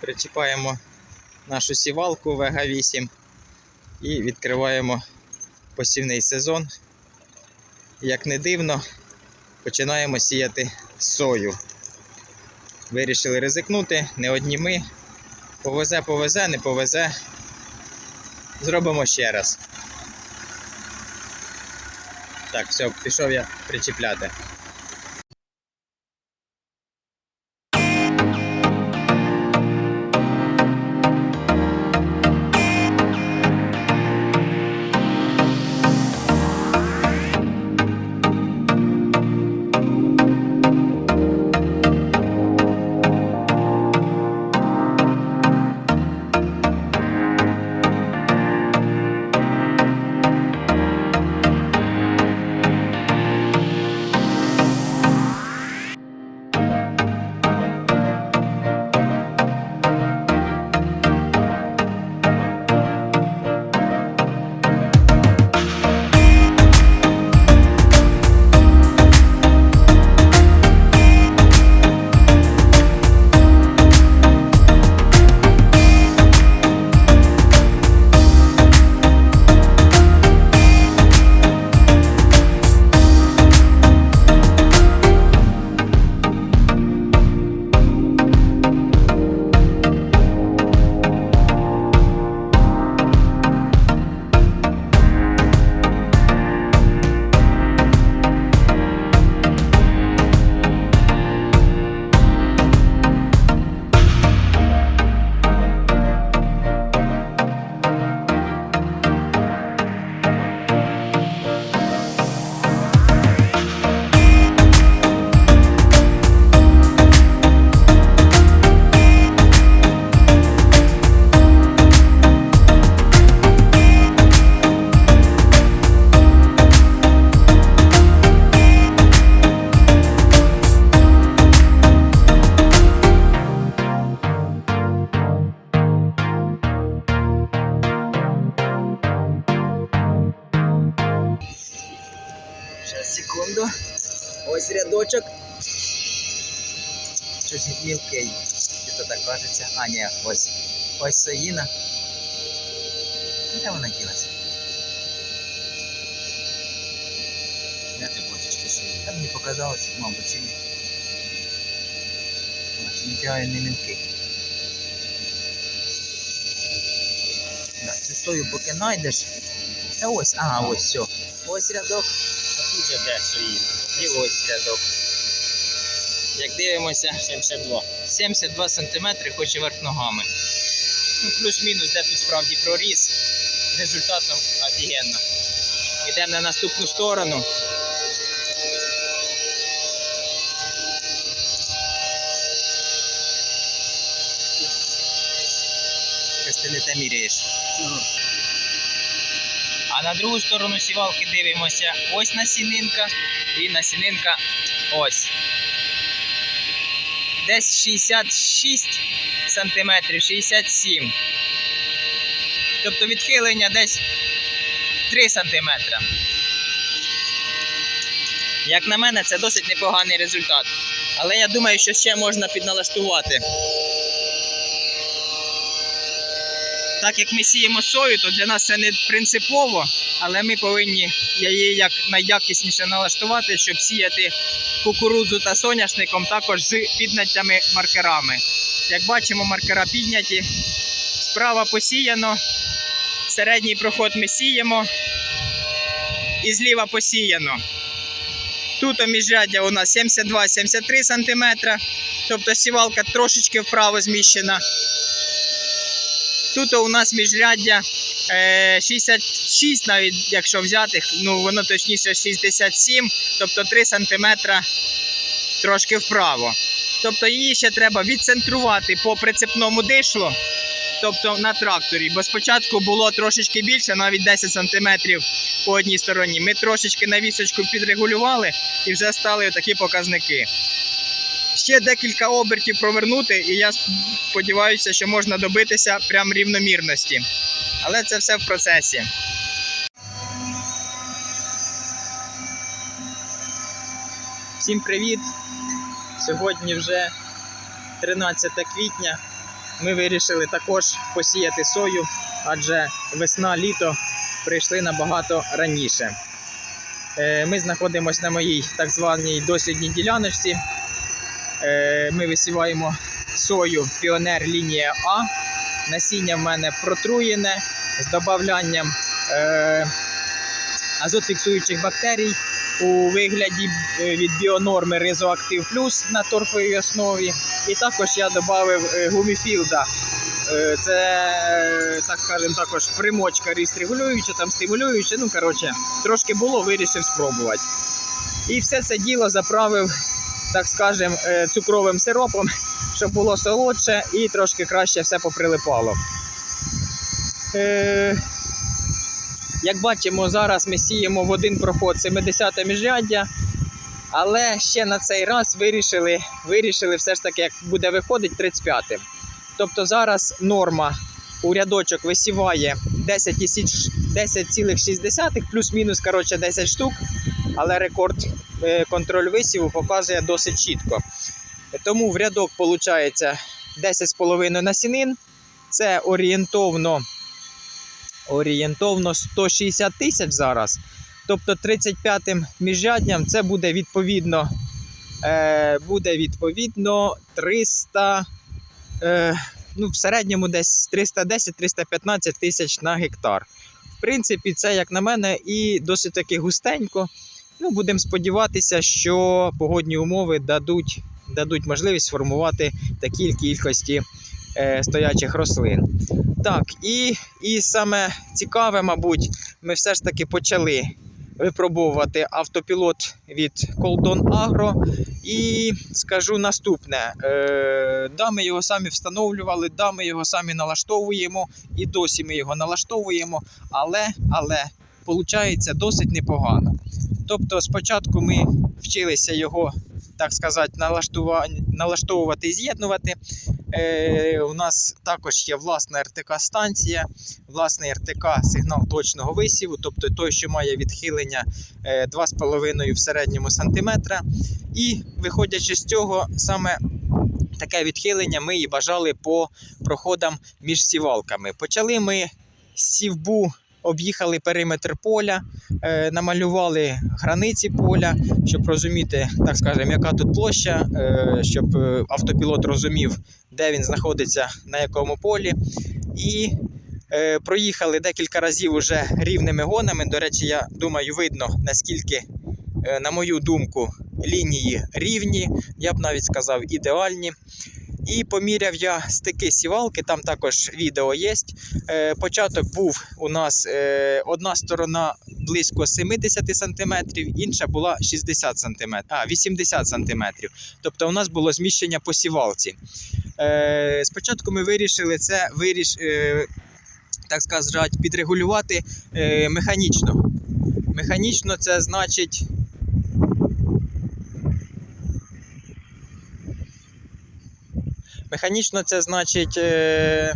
Причіпаємо нашу сівалку ВГ8 і відкриваємо посівний сезон. Як не дивно, починаємо сіяти сою. Вирішили ризикнути, не одні ми. Повезе, повезе, не повезе. Зробимо ще раз. Так, все, пішов я причіпляти. Ось рядочок. Щось мілкий. Чи то так кажеться? А, ні, ось. Ось соїна. Де вона ділася? Де ти бачиш соїна? Там мені показалось, мабуть, чи ні. Чи ніфіга не мілкий. Цю сою поки знайдеш. Та ось, ага, ось все. Ось рядок. А тут же де соїна? І ось рядок. Як дивимося, 72. 72 см хоче верх ногами. Ну, плюс-мінус, де тут справді проріс. Результатом офігенно. Йдемо на наступну сторону. Ти не те міряєш. А на другу сторону сівалки дивимося ось насінинка і насінинка ось. Десь 66 сантиметрів, 67. Тобто відхилення десь 3 сантиметра. Як на мене, це досить непоганий результат. Але я думаю, що ще можна підналаштувати. Так як ми сіємо сою, то для нас це не принципово, але ми повинні її як найякісніше налаштувати, щоб сіяти кукурудзу та соняшником також з підняттями маркерами. Як бачимо, маркера підняті. Справа посіяно, середній проход ми сіємо і зліва посіяно. Тут міжряддя у нас 72-73 см, тобто сівалка трошечки вправо зміщена. Тут у нас міжряддя е, 66, навіть якщо взяти, ну воно точніше 67, тобто 3 см трошки вправо. Тобто її ще треба відцентрувати по прицепному дишлу, тобто на тракторі. Бо спочатку було трошечки більше, навіть 10 см по одній стороні. Ми трошечки на вісочку підрегулювали і вже стали такі показники ще декілька обертів провернути, і я сподіваюся, що можна добитися прям рівномірності. Але це все в процесі. Всім привіт! Сьогодні вже 13 квітня. Ми вирішили також посіяти сою, адже весна-літо прийшли набагато раніше. Е, ми знаходимося на моїй так званій дослідній діляночці. Е, Ми висіваємо сою Піонер лінія А. Насіння в мене протруєне з додаванням е, азотфіксуючих бактерій у вигляді е, від біонорми Ризоактив Плюс на торфовій основі. І також я додав гуміфілда. Це, так скажемо, також примочка ріст регулююча, там стимулююча. Ну, коротше, трошки було, вирішив спробувати. І все це діло заправив, так скажемо, е, цукровим сиропом, щоб було солодше і трошки краще все поприлипало. Е, як бачимо, зараз ми сіємо в один проход 70 міжряддя, але ще на цей раз вирішили, вирішили все ж таки, як буде виходить 35-м. Тобто зараз норма у рядочок висіває 10,6 10,6 плюс-мінус коротше, 10 штук, але рекорд контроль висіву показує досить чітко. Тому в рядок виходить 10,5 насінин. Це орієнтовно орієнтовно 160 тисяч зараз. Тобто 35-м міжрядням це буде відповідно, е, буде відповідно 300, е, ну, в середньому десь 310-315 тисяч на гектар. В принципі, це, як на мене, і досить таки густенько. Ну, будемо сподіватися, що погодні умови дадуть, дадуть можливість сформувати такі кількості е, стоячих рослин. Так, і, і саме цікаве, мабуть, ми все ж таки почали випробовувати автопілот від Колдон Agro. І скажу наступне: е, да, ми його самі встановлювали, да, ми його самі налаштовуємо, і досі ми його налаштовуємо, але, але виходить досить непогано. Тобто, спочатку ми вчилися його, так сказати, налаштовувати і з'єднувати. Е, у нас також є власна РТК-станція, власний РТК сигнал точного висіву, тобто той, що має відхилення е, 2,5 в середньому сантиметра. І виходячи з цього, саме таке відхилення ми і бажали по проходам між сівалками. Почали ми сівбу. Об'їхали периметр поля, е, намалювали границі поля, щоб розуміти, так скажемо, яка тут площа, е, щоб е, автопілот розумів, де він знаходиться, на якому полі. І проїхали декілька разів уже рівними гонами. До речі, я думаю, видно, наскільки, на мою думку, лінії рівні, я б навіть сказав, ідеальні. І поміряв я стики сівалки, там також відео є. Е, початок був у нас е, одна сторона близько 70 см, інша була 60 см, а 80 см. Тобто у нас було зміщення по сівалці. Е, спочатку ми вирішили це виріш, так сказати, підрегулювати механічно. Механічно це значить. Механічно це значить е,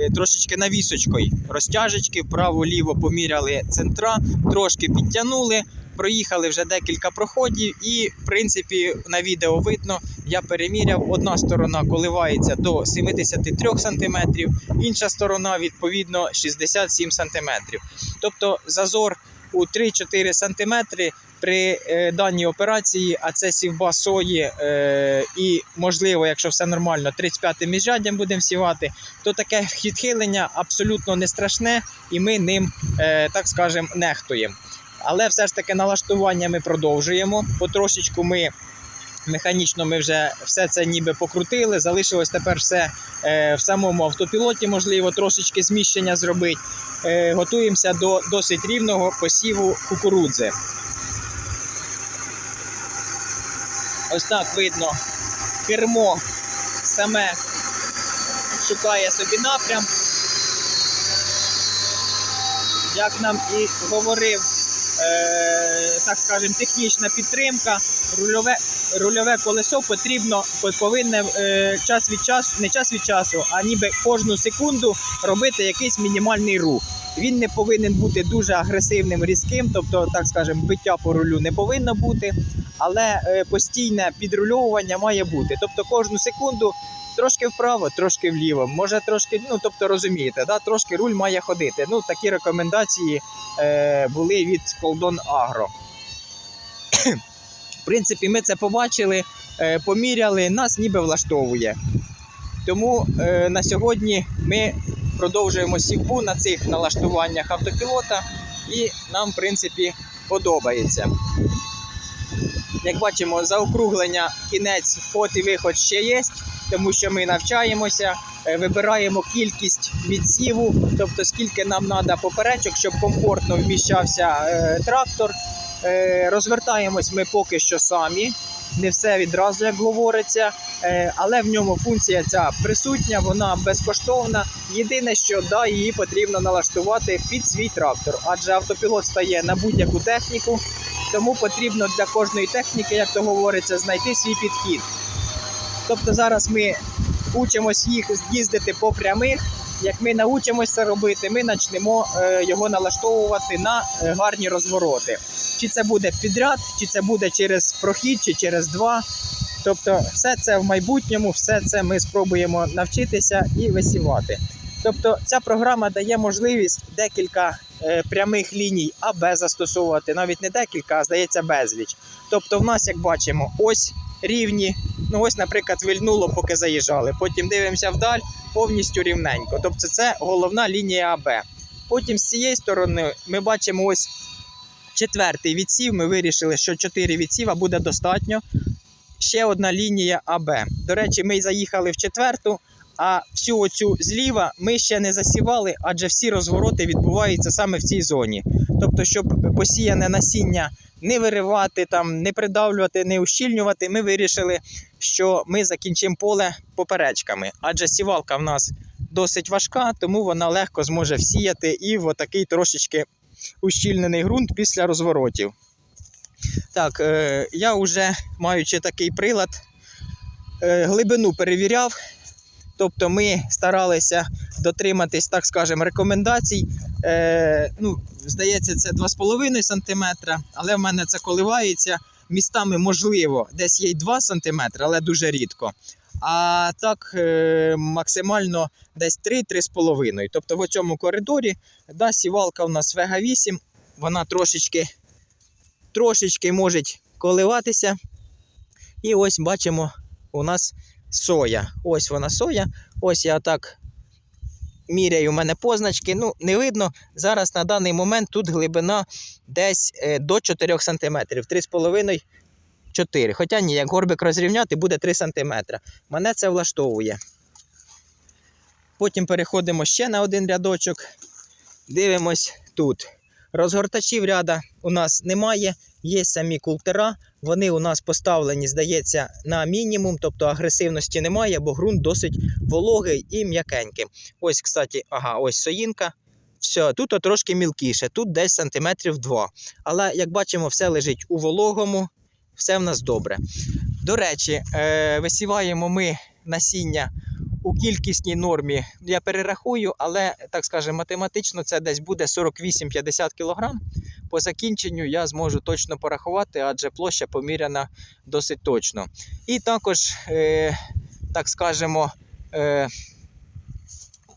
е, трошечки навісочкою. Розтяжечки вправо-ліво поміряли центра, трошки підтягнули, проїхали вже декілька проходів, і, в принципі, на відео видно, я переміряв, одна сторона коливається до 73 см, інша сторона, відповідно, 67 см. Тобто зазор у 3-4 см при е, даній операції, а це сівба сої, е, і, можливо, якщо все нормально, 35-м міжряддям будемо сівати, то таке відхилення абсолютно не страшне, і ми ним, е, так скажемо, нехтуємо. Але все ж таки налаштування ми продовжуємо. Потрошечку ми механічно ми вже все це ніби покрутили. Залишилось тепер все в самому автопілоті, можливо, трошечки зміщення зробити. Готуємося до досить рівного посіву кукурудзи. Ось так видно кермо саме шукає собі напрям. Як нам і говорив, е, так скажемо, технічна підтримка, рульове, рульове колесо потрібно повинне е, час від часу, не час від часу, а ніби кожну секунду робити якийсь мінімальний рух. Він не повинен бути дуже агресивним, різким, тобто, так скажемо, биття по рулю не повинно бути. але е, постійне підрульовування має бути. Тобто кожну секунду трошки вправо, трошки вліво. Може трошки, ну тобто розумієте, да? трошки руль має ходити. Ну, такі рекомендації е, були від Колдон Агро. В принципі, ми це побачили, е, поміряли, нас ніби влаштовує. Тому е, на сьогодні ми продовжуємо сівбу на цих налаштуваннях автопілота, і нам, в принципі, подобається. Як бачимо, заокруглення кінець вход і виход ще є, тому що ми навчаємося, е, вибираємо кількість відсіву, тобто скільки нам треба поперечок, щоб комфортно вміщався е, трактор. Е, розвертаємось ми поки що самі, не все відразу, як говориться, е, але в ньому функція ця присутня, вона безкоштовна. Єдине, що да, її потрібно налаштувати під свій трактор, адже автопілот стає на будь-яку техніку, тому потрібно для кожної техніки, як то говориться, знайти свій підхід. Тобто зараз ми учимось їх їздити по прямих. Як ми навчимося робити, ми почнемо е, його налаштовувати на е, гарні розвороти. Чи це буде підряд, чи це буде через прохід, чи через два. Тобто, все це в майбутньому, все це ми спробуємо навчитися і висівати. Тобто, ця програма дає можливість декілька е, прямих ліній АБ застосовувати, навіть не декілька, а здається, безліч. Тобто, в нас, як бачимо, ось рівні. Ну, ось, наприклад, вильнуло, поки заїжджали. Потім дивимося вдаль, повністю рівненько. Тобто, це головна лінія АБ. Потім з цієї сторони ми бачимо ось четвертий відсів. Ми вирішили, що 4 відсіва буде достатньо. Ще одна лінія АБ. До речі, ми заїхали в четверту, а всю оцю зліва ми ще не засівали, адже всі розвороти відбуваються саме в цій зоні. Тобто, щоб посіяне насіння не виривати, там, не придавлювати, не ущільнювати, ми вирішили, що ми закінчимо поле поперечками. Адже сівалка в нас досить важка, тому вона легко зможе всіяти і в отакий трошечки ущільнений ґрунт після розворотів. Так, е, я вже маючи такий прилад, е, глибину перевіряв. Тобто ми старалися дотриматись, так скажемо, рекомендацій. Е, ну, здається, це 2,5 см, але в мене це коливається. Містами можливо, десь є й 2 см, але дуже рідко. А так е, максимально десь 3-3,5. Тобто в цьому коридорі да, сівалка у нас Vega 8, вона трошечки, трошечки може коливатися. І ось бачимо, у нас соя. Це вона соя. Ось я так міряю у мене позначки. Ну, не видно. Зараз на даний момент тут глибина десь е, до 4 см. 3,5 4. Хоча ні, як горбик розрівняти, буде 3 см. Мене це влаштовує. Потім переходимо ще на один рядочок. Дивимось тут. Розгортачів ряда у нас немає, є самі култера. Вони у нас поставлені, здається, на мінімум, тобто агресивності немає, бо ґрунт досить вологий і м'якенький. Ось, кстати, ага, ось соїнка. Все, тут трошки мілкіше, тут десь сантиметрів 2. Але як бачимо, все лежить у вологому, все в нас добре. До речі, е, висіваємо ми насіння у кількісній нормі. Я перерахую, але так скажемо, математично це десь буде 48-50 кг. По закінченню я зможу точно порахувати, адже площа поміряна досить точно. І також, е, так скажемо, е,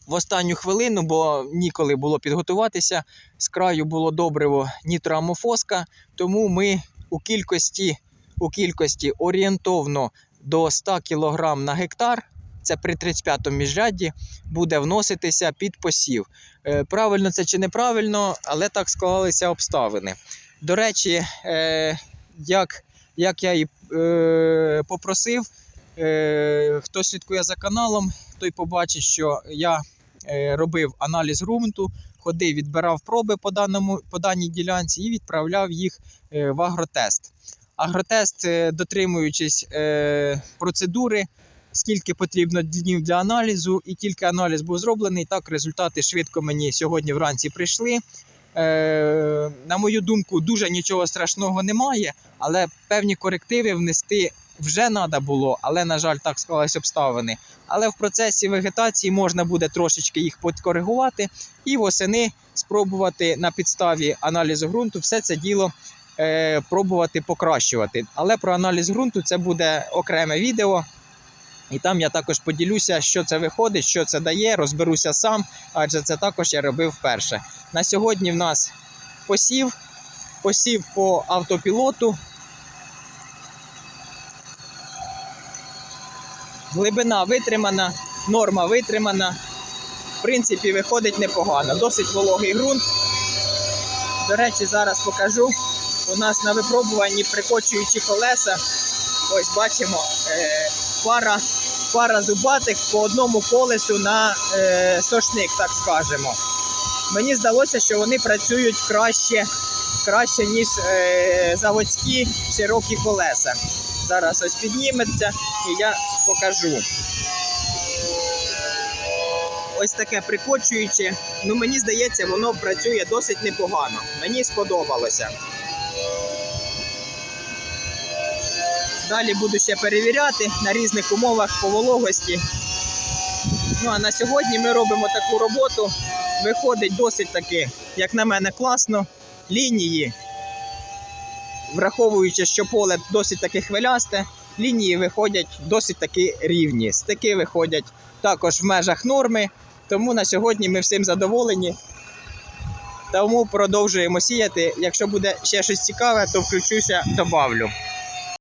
в останню хвилину, бо ніколи було підготуватися. З краю було добриво нітроамофоска, тому ми у кількості, у кількості орієнтовно до 100 кг на гектар. Це при 35-му міжрядді буде вноситися під посів. Е, Правильно це чи неправильно, але так склалися обставини. До речі, е, як, як я і е, попросив, хто слідкує за каналом, той побачить, що я робив аналіз ґрунту, ходив, відбирав проби по, даному, по даній ділянці і відправляв їх в агротест. Агротест, е, дотримуючись е, процедури, скільки потрібно днів для аналізу, і тільки аналіз був зроблений. Так, результати швидко мені сьогодні вранці прийшли. Е, на мою думку, дуже нічого страшного немає, але певні корективи внести вже треба було, але, на жаль, так склались обставини. Але в процесі вегетації можна буде трошечки їх підкоригувати і восени спробувати на підставі аналізу ґрунту все це діло е, пробувати покращувати. Але про аналіз ґрунту це буде окреме відео. І там я також поділюся, що це виходить, що це дає, розберуся сам, адже це також я робив вперше. На сьогодні в нас посів, посів по автопілоту. Глибина витримана, норма витримана. В принципі, виходить непогано. Досить вологий ґрунт. До речі, зараз покажу. У нас на випробуванні прикочуючі колеса. Ось бачимо е, пара, пара зубатих по одному колесу на е, сошник, так скажемо. Мені здалося, що вони працюють краще, краще ніж е, заводські широкі колеса. Зараз ось підніметься і я покажу. Ось таке прикочуюче. Ну мені здається, воно працює досить непогано. Мені сподобалося. Далі буду ще перевіряти на різних умовах по вологості. Ну а на сьогодні ми робимо таку роботу. Виходить досить таки, як на мене, класно. Лінії, враховуючи, що поле досить таки хвилясте, лінії виходять досить таки рівні. Стики виходять також в межах норми. Тому на сьогодні ми всім задоволені. Тому продовжуємо сіяти. Якщо буде ще щось цікаве, то включуся, добавлю.